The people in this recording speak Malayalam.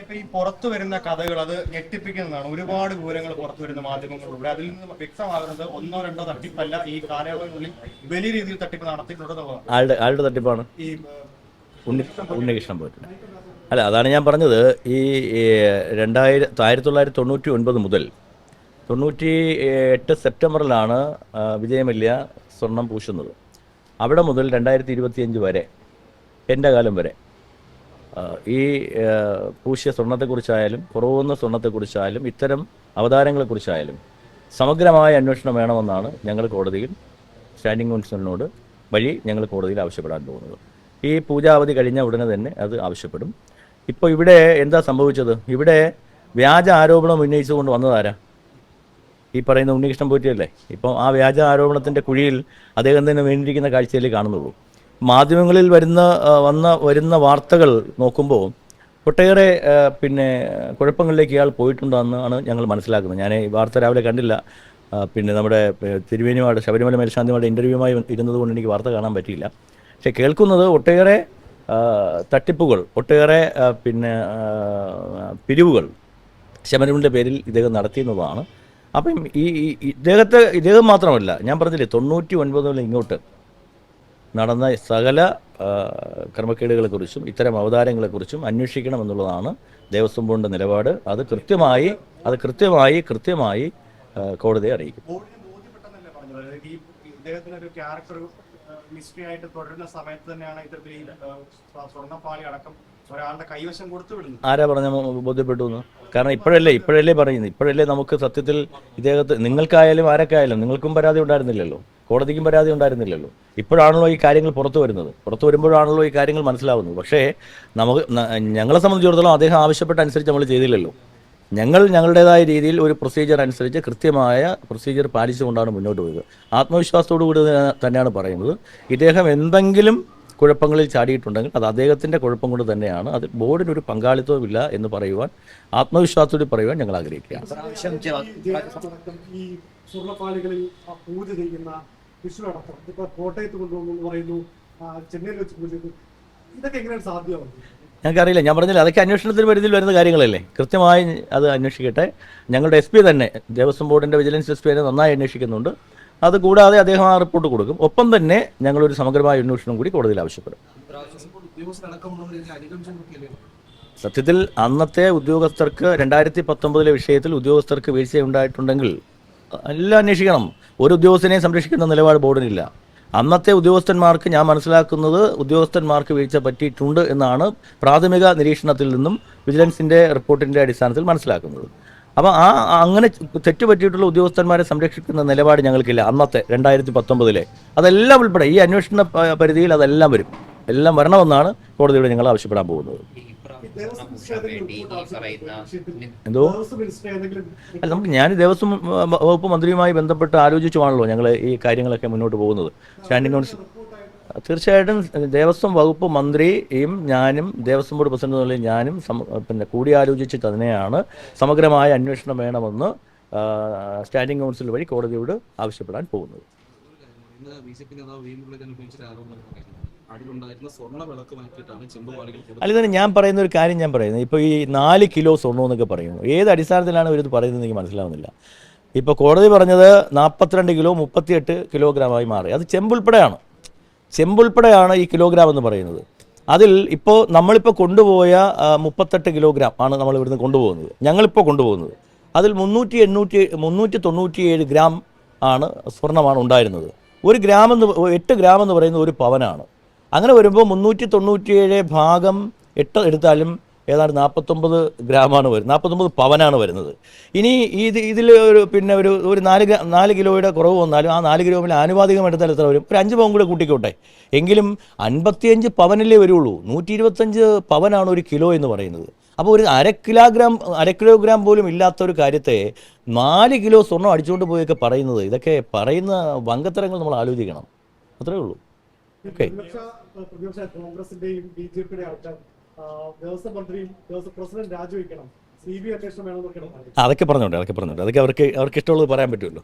ഇപ്പൊ ഈ പുറത്തു വരുന്ന കഥകൾ അത് ഞെട്ടിപ്പിക്കുന്നതാണ്. ഒരുപാട് വിവരങ്ങൾ പുറത്തു വരുന്ന മാധ്യമങ്ങളിലൂടെ. അതിൽ നിന്ന് വ്യക്തമാകുന്നത് ഒന്നോ രണ്ടോ തട്ടിപ്പല്ല. ഈ കാലയളവിനുള്ളിൽ വലിയ രീതിയിൽ തട്ടിപ്പ് നടത്തിയിട്ടുണ്ടെന്നുള്ളതാണ് ആളുടെ ആളുടെ തട്ടിപ്പാണ്? ഈ ഉണ്ണി ഉണ്ണികൃഷ്ണൻ പോയിട്ട് അല്ല അതാണ് ഞാൻ പറഞ്ഞത്. ഈ രണ്ടായിരത്തി ആയിരത്തി തൊള്ളായിരത്തി തൊണ്ണൂറ്റി ഒൻപത് മുതൽ തൊണ്ണൂറ്റി എട്ട് സെപ്റ്റംബറിലാണ് വിജയമല്യ സ്വർണം പൂശുന്നത്. അവിടെ മുതൽ രണ്ടായിരത്തി ഇരുപത്തിയഞ്ച് വരെ എന്റെ കാലം വരെ ഈ പൂശിയ സ്വർണത്തെക്കുറിച്ചായാലും കുറവുന്ന സ്വർണത്തെക്കുറിച്ചായാലും ഇത്തരം അവതാരങ്ങളെക്കുറിച്ചായാലും സമഗ്രമായ അന്വേഷണം വേണമെന്നാണ് ഞങ്ങൾ കോടതിയിൽ സ്റ്റാൻഡിംഗ് കൗൺസിലിനോട് വഴി ഞങ്ങൾ കോടതിയിൽ ആവശ്യപ്പെടാൻ പോകുന്നത്. ഈ പൂജാവധി കഴിഞ്ഞ ഉടനെ തന്നെ അത് ആവശ്യപ്പെടും. ഇപ്പോൾ ഇവിടെ എന്താ സംഭവിച്ചത്? ഇവിടെ വ്യാജ ആരോപണം ഉന്നയിച്ചുകൊണ്ട് വന്നതാരാ ഈ പറയുന്ന ഉണ്ണികൃഷ്ണൻ പോറ്റിയല്ലേ? ഇപ്പം ആ വ്യാജ ആരോപണത്തിന്റെ കുഴിയിൽ അദ്ദേഹം തന്നെ വീണിരിക്കുന്ന കാഴ്ചയിൽ കാണുന്നുള്ളൂ. മാധ്യമങ്ങളിൽ വരുന്ന വന്ന വരുന്ന വാർത്തകൾ നോക്കുമ്പോൾ ഒട്ടേറെ പിന്നെ കുഴപ്പങ്ങളിലേക്ക് ഇയാൾ പോയിട്ടുണ്ടെന്നാണ് ഞങ്ങൾ മനസ്സിലാക്കുന്നത്. ഞാൻ ഈ വാർത്ത രാവിലെ കണ്ടില്ല. പിന്നെ നമ്മുടെ തിരുവേനിമാട് ശബരിമല മേൽശാന്തിമാരുടെ ഇന്റർവ്യൂമായി ഇരുന്നത് കൊണ്ട് എനിക്ക് വാർത്ത കാണാൻ പറ്റിയില്ല. പക്ഷേ കേൾക്കുന്നത് ഒട്ടേറെ തട്ടിപ്പുകൾ ഒട്ടേറെ പിന്നെ പിരിവുകൾ ശബരിമലയുടെ പേരിൽ ഇദ്ദേഹം നടത്തിയെന്നതാണ്. അപ്പം ഈ- ഇദ്ദേഹത്തെ ഇദ്ദേഹം മാത്രമല്ല ഞാൻ പറഞ്ഞില്ലേ തൊണ്ണൂറ്റി ഒൻപത് മുതൽ ഇങ്ങോട്ട് നടന്ന സകല ക്രമക്കേടുകളെക്കുറിച്ചും ഇത്തരം അവതാരങ്ങളെക്കുറിച്ചും അന്വേഷിക്കണം എന്നുള്ളതാണ് ദേവസ്വം ബോർഡിന്റെ നിലപാട്. അത് കൃത്യമായി അത് കൃത്യമായി കൃത്യമായി കോടതിയെ അറിയിക്കും. ക്യാരക്ടർ മിസ്റ്ററി ആയിട്ട് തുടരുന്ന സമയത്ത് തന്നെയാണ് ഇത്തരത്തിൽ സ്വർണപ്പാളി അടക്കം ആരാ പറഞ്ഞ ബോധ്യപ്പെട്ടു എന്ന്? കാരണം ഇപ്പോഴല്ലേ ഇപ്പോഴല്ലേ പറയുന്നത്. ഇപ്പോഴല്ലേ നമുക്ക് സത്യത്തിൽ ഇദ്ദേഹത്തെ നിങ്ങൾക്കായാലും ആരൊക്കെയായാലും നിങ്ങൾക്കും പരാതി ഉണ്ടായിരുന്നില്ലല്ലോ. കോടതിക്കും പരാതി ഉണ്ടായിരുന്നില്ലല്ലോ. ഇപ്പോഴാണല്ലോ ഈ കാര്യങ്ങൾ പുറത്തു വരുന്നത്. പുറത്തു വരുമ്പോഴാണല്ലോ ഈ കാര്യങ്ങൾ മനസ്സിലാവുന്നത്. പക്ഷേ നമുക്ക് ഞങ്ങളെ സംബന്ധിച്ചിടത്തോളം അദ്ദേഹം ആവശ്യപ്പെട്ട അനുസരിച്ച് നമ്മൾ ചെയ്തില്ലല്ലോ. ഞങ്ങൾ ഞങ്ങളുടേതായ രീതിയിൽ ഒരു പ്രൊസീജിയർ അനുസരിച്ച് കൃത്യമായ പ്രൊസീജിയർ പാലിച്ചുകൊണ്ടാണ് മുന്നോട്ട് പോയത്. ആത്മവിശ്വാസത്തോടു കൂടി തന്നെയാണ് പറയുന്നത്. ഇദ്ദേഹം എന്തെങ്കിലും കുഴപ്പങ്ങളിൽ ചാടിയിട്ടുണ്ടെങ്കിൽ അത് അദ്ദേഹത്തിന്റെ കുഴപ്പം കൊണ്ട് തന്നെയാണ്. അത് ബോർഡിനൊരു പങ്കാളിത്തവുമില്ല എന്ന് പറയുവാൻ ആത്മവിശ്വാസത്തോടെ പറയുവാൻ ഞങ്ങൾ ആഗ്രഹിക്കുകയാണ്. ചെന്നൈയിൽ വെച്ച് പൂജ ഇതൊക്കെ എങ്ങനെയാണ് സാധ്യമാവുന്നത്? ഞങ്ങൾക്കറിയില്ല. ഞാൻ പറഞ്ഞില്ല അതൊക്കെ അന്വേഷണത്തിന് പരിധിയിൽ വരുന്ന കാര്യങ്ങളല്ലേ? കൃത്യമായി അത് അന്വേഷിക്കട്ടെ. ഞങ്ങളുടെ എസ് പി തന്നെ ദേവസ്വം ബോർഡിന്റെ വിജിലൻസ് എസ് പി തന്നെ നന്നായി അന്വേഷിക്കുന്നുണ്ട്. അത് കൂടാതെ അദ്ദേഹം ആ റിപ്പോർട്ട് കൊടുക്കും. ഒപ്പം തന്നെ ഞങ്ങളൊരു സമഗ്രമായ അന്വേഷണം കൂടി കോടതിയിൽ ആവശ്യപ്പെടും. സത്യത്തിൽ അന്നത്തെ ഉദ്യോഗസ്ഥർക്ക് രണ്ടായിരത്തി പത്തൊമ്പതിലെ വിഷയത്തിൽ ഉദ്യോഗസ്ഥർക്ക് വീഴ്ച ഉണ്ടായിട്ടുണ്ടെങ്കിൽ എല്ലാം അന്വേഷിക്കണം. ഒരു ഉദ്യോഗസ്ഥനെ സംരക്ഷിക്കുന്ന നിലപാട് ബോർഡിനില്ല. അന്നത്തെ ഉദ്യോഗസ്ഥന്മാർക്ക് ഞാൻ മനസ്സിലാക്കുന്നത് ഉദ്യോഗസ്ഥന്മാർക്ക് വീഴ്ച പറ്റിയിട്ടുണ്ട് എന്നാണ് പ്രാഥമിക നിരീക്ഷണത്തിൽ നിന്നും വിജിലൻസിന്റെ റിപ്പോർട്ടിന്റെ അടിസ്ഥാനത്തിൽ മനസ്സിലാക്കുന്നത്. അപ്പോൾ ആ അങ്ങനെ തെറ്റ് പറ്റിയിട്ടുള്ള ഉദ്യോഗസ്ഥന്മാരെ സംരക്ഷിക്കുന്ന നിലപാട് ഞങ്ങൾക്കില്ല. അന്നത്തെ രണ്ടായിരത്തി പത്തൊമ്പതിലെ അതെല്ലാം ഉൾപ്പെടെ ഈ അന്വേഷണ പരിധിയിൽ അതെല്ലാം വരും. എല്ലാം വരണമെന്നാണ് കോടതിയോട് ഞങ്ങൾ ആവശ്യപ്പെടാൻ പോകുന്നത്. എന്തോ? അല്ല നമുക്ക് ഞാൻ ദേവസ്വം വകുപ്പ് മന്ത്രിയുമായി ബന്ധപ്പെട്ട് ആലോചിച്ചുവാണല്ലോ ഞങ്ങൾ ഈ കാര്യങ്ങളൊക്കെ മുന്നോട്ട് പോകുന്നത്. സ്റ്റാൻഡിംഗ് കൗൺസിൽ തീർച്ചയായിട്ടും ദേവസ്വം വകുപ്പ് മന്ത്രിയും ഞാനും ദേവസ്വം ബോർഡ് പ്രസിഡന്റ് എന്നുള്ള ഞാനും പിന്നെ കൂടിയാലോചിച്ച് തന്നെയാണ് സമഗ്രമായ അന്വേഷണം വേണമെന്ന് സ്റ്റാൻഡിംഗ് കൗൺസിൽ വഴി കോടതിയോട് ആവശ്യപ്പെടാൻ പോകുന്നത്. അല്ലെ ഇതിന് ഞാൻ പറയുന്ന ഒരു കാര്യം ഞാൻ പറയുന്നത്. ഇപ്പോൾ ഈ നാല് കിലോ സ്വർണം എന്നൊക്കെ പറയുന്നു. ഏത് അടിസ്ഥാനത്തിലാണ് ഇവരിത് പറയുന്നത് എനിക്ക് മനസ്സിലാവുന്നില്ല. ഇപ്പോൾ കോടതി പറഞ്ഞത് നാൽപ്പത്തിരണ്ട് കിലോ മുപ്പത്തിയെട്ട് കിലോഗ്രാമായി മാറി. അത് ചെമ്പുൾപ്പെടെയാണ് ചെമ്പുൾപ്പെടെയാണ് ഈ കിലോഗ്രാം എന്ന് പറയുന്നത്. അതിൽ ഇപ്പോൾ നമ്മളിപ്പോൾ കൊണ്ടുപോയ മുപ്പത്തെട്ട് കിലോഗ്രാം ആണ് നമ്മൾ ഇവിടുന്ന് കൊണ്ടുപോകുന്നത്. ഞങ്ങളിപ്പോൾ കൊണ്ടുപോകുന്നത്. അതിൽ മുന്നൂറ്റി എണ്ണൂറ്റി മുന്നൂറ്റി തൊണ്ണൂറ്റിയേഴ് ഗ്രാം ആണ് സ്വർണമാണ് ഉണ്ടായിരുന്നത്. ഒരു ഗ്രാം എന്ന് എട്ട് ഗ്രാം എന്ന് പറയുന്നത് ഒരു പവനാണ്. അങ്ങനെ വരുമ്പോൾ മുന്നൂറ്റി തൊണ്ണൂറ്റിയേഴ് ഭാഗം എട്ട് എടുത്താലും ഏതാണ്ട് നാൽപ്പത്തൊമ്പത് ഗ്രാമാണ് വരുന്നത്. നാൽപ്പത്തൊമ്പത് പവനാണ് വരുന്നത്. ഇനി ഇത് ഇതിൽ ഒരു പിന്നെ ഒരു ഒരു നാല് നാല് കിലോയുടെ കുറവ് വന്നാലും ആ നാല് കിലോയിൽ ആനുപാതികം എടുത്താൽ എത്ര വരും? ഒരു അഞ്ച് പവൻ കൂടെ കൂട്ടിക്കോട്ടെ. എങ്കിലും അൻപത്തിയഞ്ച് പവനല്ലേ വരുള്ളൂ. നൂറ്റി ഇരുപത്തഞ്ച് പവനാണ് ഒരു കിലോ എന്ന് പറയുന്നത്. അപ്പോൾ ഒരു അര കിലോഗ്രാം അര കിലോഗ്രാം പോലും ഇല്ലാത്ത ഒരു കാര്യത്തെ നാല് കിലോ സ്വർണം അടിച്ചുകൊണ്ട് പോയൊക്കെ പറയുന്നത് ഇതൊക്കെ പറയുന്ന വങ്കത്തരങ്ങൾ നമ്മൾ ആലോചിക്കണം. അത്രേ ഉള്ളൂ. ഓക്കെ പ്രസിഡന്റ് അതൊക്കെ പറഞ്ഞോണ്ട് അതൊക്കെ പറഞ്ഞോണ്ട് അതൊക്കെ അവർക്ക് അവർക്ക് ഇഷ്ടമുള്ളത് പറയാൻ പറ്റുമല്ലോ.